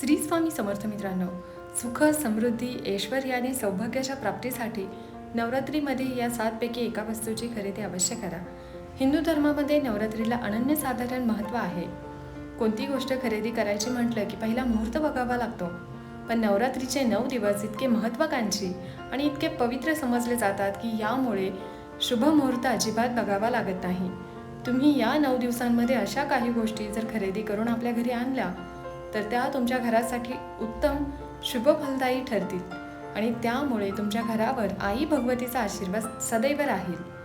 श्री स्वामी समर्थ मित्रांनो सुख समृद्धी ऐश्वर आणि सौभाग्याच्या प्राप्तीसाठी नवरात्रीमध्ये या सातपैकी एका वस्तूची खरेदी अवश्य करा. हिंदू धर्मामध्ये नवरात्रीला अनन्यसाधारण महत्त्व आहे. कोणती गोष्ट खरेदी करायची म्हटलं की पहिला मुहूर्त बघावा लागतो. पण नवरात्रीचे नऊ दिवस इतके महत्त्वाकांक्षी आणि इतके पवित्र समजले जातात की यामुळे शुभ मुहूर्त अजिबात बघावा लागत नाही. तुम्ही या नऊ दिवसांमध्ये अशा काही गोष्टी जर खरेदी करून आपल्या घरी आणल्या तर त्या तुमच्या घरासाठी उत्तम शुभ फलदायी ठरतील. आणि त्यामुळे तुमच्या घरावर आई भगवतीचा आशीर्वाद सदैव राहील.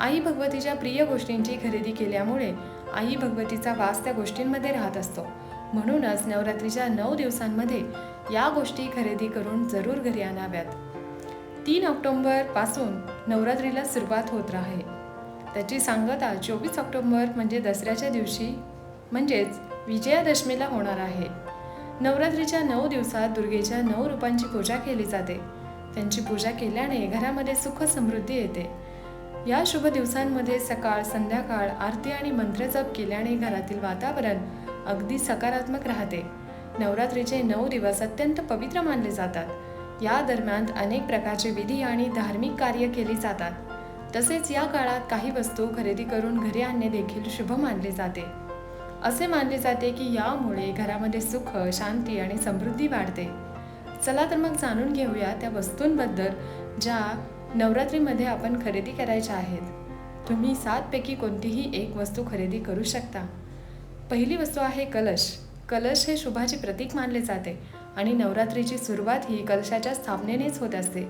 आई भगवतीच्या प्रिय गोष्टींची खरेदी केल्यामुळे आई भगवतीचा वास त्या गोष्टींमध्ये राहत असतो. म्हणूनच नवरात्रीच्या नऊ दिवसांमध्ये या गोष्टी खरेदी करून जरूर घरी आणाव्यात. तीन ऑक्टोंबरपासून नवरात्रीला सुरुवात होत राहे. त्याची सांगता चोवीस ऑक्टोंबर म्हणजे दसऱ्याच्या दिवशी म्हणजेच विजयादशमीला होणार आहे. नवरात्रीच्या नऊ दिवसात दुर्गेच्या नऊ रूपांची पूजा केली जाते. त्यांची पूजा केल्याने घरामध्ये सुख समृद्धी येते. या शुभ दिवसांमध्ये सकाळ संध्याकाळ आरती आणि मंत्रजप केल्याने घरातील वातावरण अगदी सकारात्मक राहते. नवरात्रीचे नऊ दिवस अत्यंत पवित्र मानले जातात. या दरम्यान अनेक प्रकारचे विधी आणि धार्मिक कार्य केली जातात. तसेच या काळात काही वस्तू खरेदी करून घरी आणणे देखील शुभ मानले जाते. असे मानले जाते की यामुळे घरामध्ये सुख शांती आणि समृद्धी वाढते. चला तर मग जाणून घेऊया त्या वस्तूंबद्दल ज्या नवरात्रीमध्ये आपण खरेदी करायच्या आहेत. तुम्ही सातपैकी कोणतीही एक वस्तू खरेदी करू शकता. पहिली वस्तू आहे कलश. कलश हे शुभाचे प्रतीक मानले जाते आणि नवरात्रीची सुरुवात ही कलशाच्या स्थापनेनेच होत असते.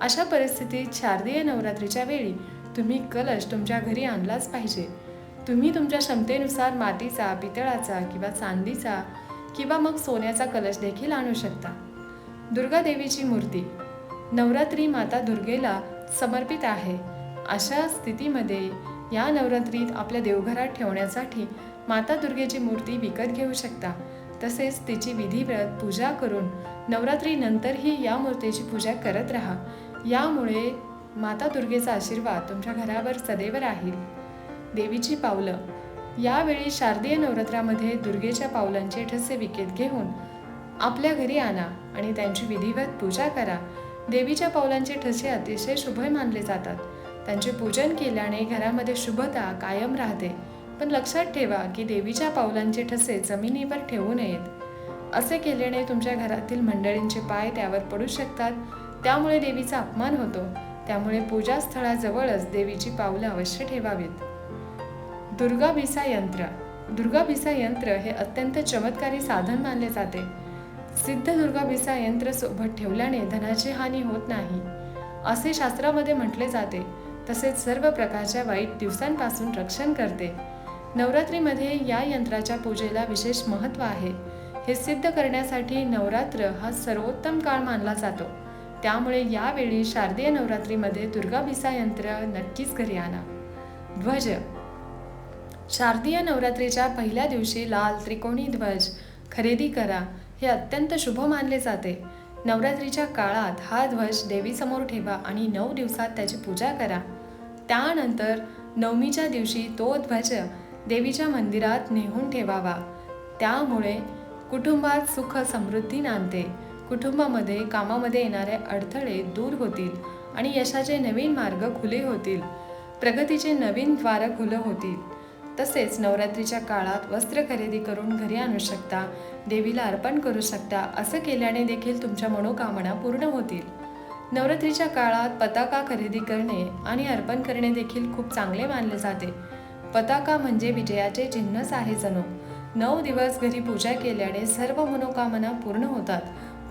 अशा परिस्थितीत शारदीय नवरात्रीच्या वेळी तुम्ही कलश तुमच्या घरी आणलाच पाहिजे. तुम्ही तुमच्या क्षमतेनुसार मातीचा पितळाचा किंवा चांदीचा किंवा मग सोन्याचा कलश देखील आणू शकता. दुर्गा देवीची मूर्ती नवरात्री माता दुर्गेला समर्पित आहे. अशा स्थितीमध्ये या नवरात्रीत आपल्या देवघरात ठेवण्यासाठी माता दुर्गेची मूर्ती विकत घेऊ शकता. तसेच तिची विधिव्रत पूजा करून नवरात्रीनंतरही या मूर्तीची पूजा करत राहा. यामुळे माता दुर्गेचा आशीर्वाद तुमच्या घरावर सदैव राहील. देवीची पावलं. यावेळी शारदीय नवरात्रामध्ये दुर्गेच्या पावलांचे ठसे विकत घेऊन आपल्या घरी आणा आणि त्यांची विधिवत पूजा करा. देवीच्या पावलांचे ठसे अतिशय शुभ मानले जातात. त्यांचे पूजन केल्याने घरामध्ये शुभता कायम राहते. पण लक्षात ठेवा की देवीच्या पावलांचे ठसे जमिनीवर ठेवू नयेत. असे केल्याने तुमच्या घरातील मंडळींचे पाय त्यावर पडू शकतात. त्यामुळे देवीचा अपमान होतो. त्यामुळे पूजास्थळाजवळच देवीची पावलं अवश्य ठेवावीत. दुर्गा भिसा यंत्र. दुर्गा भिसा यंत्र हे अत्यंत चमत्कारी साधन मानले जाते. सिद्ध दुर्गा भिसा यंत्र सोबत ठेवल्याने धनाची हानी होत नाही असे शास्त्रामध्ये म्हटले जाते. तसेच सर्व प्रकारच्या वाईट दिवसांपासून रक्षण करते. नवरात्रीमध्ये या यंत्राच्या पूजेला विशेष महत्त्व आहे. हे सिद्ध करण्यासाठी नवरात्र हा सर्वोत्तम काळ मानला जातो. त्यामुळे यावेळी शारदीय नवरात्रीमध्ये दुर्गा भिसा यंत्र नक्कीच घरी आणा. ध्वज शारदीय नवरात्रीच्या पहिल्या दिवशी लाल त्रिकोणी ध्वज खरेदी करा हे अत्यंत शुभ मानले जाते. नवरात्रीच्या काळात हा ध्वज देवीसमोर ठेवा आणि नऊ दिवसात त्याची पूजा करा. त्यानंतर नवमीच्या दिवशी तो ध्वज देवीच्या मंदिरात नेहून ठेवावा. त्यामुळे कुटुंबात सुख समृद्धी नांदते. कुटुंबामध्ये कामामध्ये येणारे अडथळे दूर होतील आणि यशाचे नवीन मार्ग खुले होतील. प्रगतीचे नवीन द्वार खुलं होतील. तसेच नवरात्रीच्या काळात वस्त्र खरेदी करून घरी आणू शकता. देवीला अर्पण करू शकता. असं केल्याने देखील तुमच्या मनोकामना पूर्ण होतील. नवरात्रीच्या काळात पताका खरेदी करणे आणि अर्पण करणे देखील खूप चांगले मानले जाते. पताका म्हणजे विजयाचे चिन्हच आहे जणू. नऊ दिवस घरी पूजा केल्याने सर्व मनोकामना पूर्ण होतात.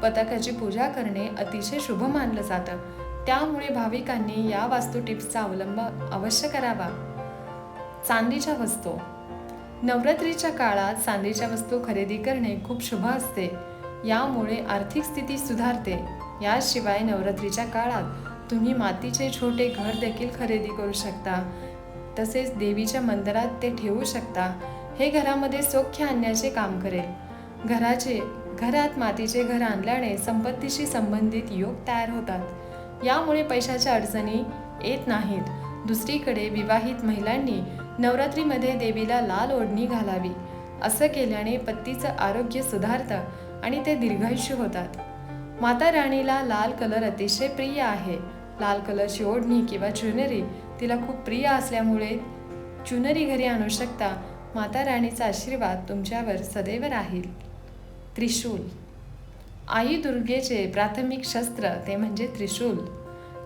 पताकाची पूजा करणे अतिशय शुभ मानलं जातं. त्यामुळे भाविकांनी या वास्तू टिप्सचा अवलंब अवश्य करावा. चांदीच्या वस्तू. नवरात्रीच्या काळात चांदीच्या वस्तू खरेदी करणे खूप शुभ असते. यामुळे आर्थिक स्थिती सुधारते. याशिवाय नवरात्रीच्या काळात तुम्ही मातीचे छोटे घर देखील खरेदी करू शकता. तसेच देवीच्या मंदिरात ते ठेवू शकता. हे घरामध्ये सौख्य आणण्याचे काम करेल. घराचे घरात मातीचे घर आणल्याने संपत्तीशी संबंधित योग तयार होतात. यामुळे पैशाच्या अडचणी येत नाहीत. दुसरीकडे विवाहित महिलांनी नवरात्रीमध्ये देवीला लाल ओढणी घालावी. असं केल्याने पत्तीचं आरोग्य सुधारतं आणि ते दीर्घायुष्य होतात. माता राणीला लाल कलर अतिशय प्रिय आहे. लाल कलरची ओढणी किंवा चुनरी तिला खूप प्रिय असल्यामुळे चुनरी घरी आणू शकता. माता राणीचा आशीर्वाद तुमच्यावर सदैव राहील. त्रिशूल. आई दुर्गेचे प्राथमिक शस्त्र ते म्हणजे त्रिशूल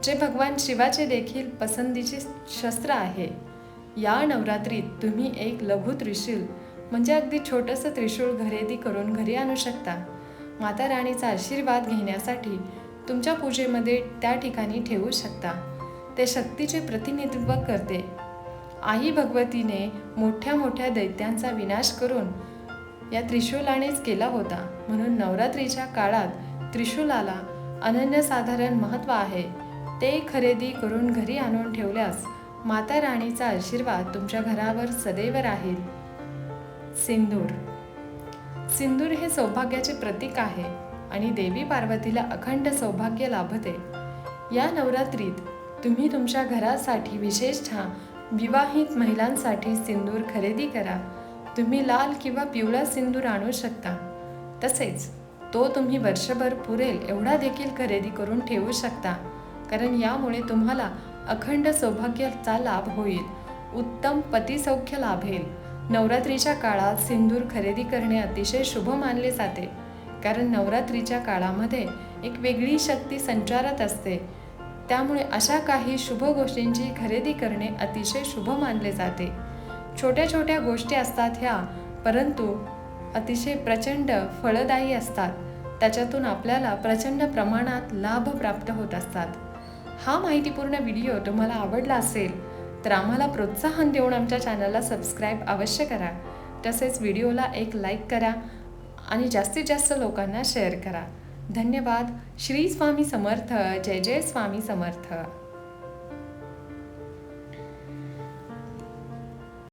जे भगवान शिवाचे देखील पसंतीचे शस्त्र आहे. या नवरात्रीत तुम्ही एक लघु त्रिशूल म्हणजे अगदी छोटंसं त्रिशूळ खरेदी करून घरी आणू शकता. माता राणीचा आशीर्वाद घेण्यासाठी तुमच्या पूजेमध्ये त्या ठिकाणी ठेवू शकता. ते शक्तीचे प्रतिनिधित्व करते. आई भगवतीने मोठ्या मोठ्या दैत्यांचा विनाश करून या त्रिशूलानेच केला होता. म्हणून नवरात्रीच्या काळात त्रिशूलाला अनन्यसाधारण महत्त्व आहे. ते खरेदी करून घरी आणून ठेवल्यास माता राणीचा आशीर्वाद तुमच्या घरावर सदैव राहील. सिंदूर. सिंदूर हे सौभाग्याचे प्रतीक आहे आणि देवी पार्वतीला अखंड सौभाग्य लाभते. या नवरात्रीत तुम्ही तुमच्या घरासाठी विशेषतः विवाहित महिलांसाठी सिंदूर खरेदी करा. तुम्ही लाल किंवा पिवळा सिंदूर आणू शकता. तसेच तो तुम्ही वर्षभर पुरेल एवढा देखील खरेदी करून ठेवू शकता. कारण यामुळे तुम्हाला अखंड सौभाग्याचा लाभ होईल. उत्तम पतिसौख्य लाभेल. नवरात्रीच्या काळात सिंदूर खरेदी करणे अतिशय शुभ मानले जाते. कारण नवरात्रीच्या काळामध्ये एक वेगळी शक्ती संचारात असते. त्यामुळे अशा काही शुभ गोष्टींची खरेदी करणे अतिशय शुभ मानले जाते. छोट्या छोट्या गोष्टी असतात ह्या परंतु अतिशय प्रचंड फळदायी असतात. त्याच्यातून आपल्याला प्रचंड प्रमाणात लाभ प्राप्त होत असतात. हा माहितीपूर्ण व्हिडिओ तुम्हाला आवडला असेल तर आम्हाला प्रोत्साहन देऊन आमच्या चॅनलला सबस्क्राईब अवश्य करा. तसेच व्हिडिओला एक लाईक करा आणि जास्तीत जास्त लोकांना शेअर करा. धन्यवाद. श्री स्वामी समर्थ. जय जय स्वामी समर्थ.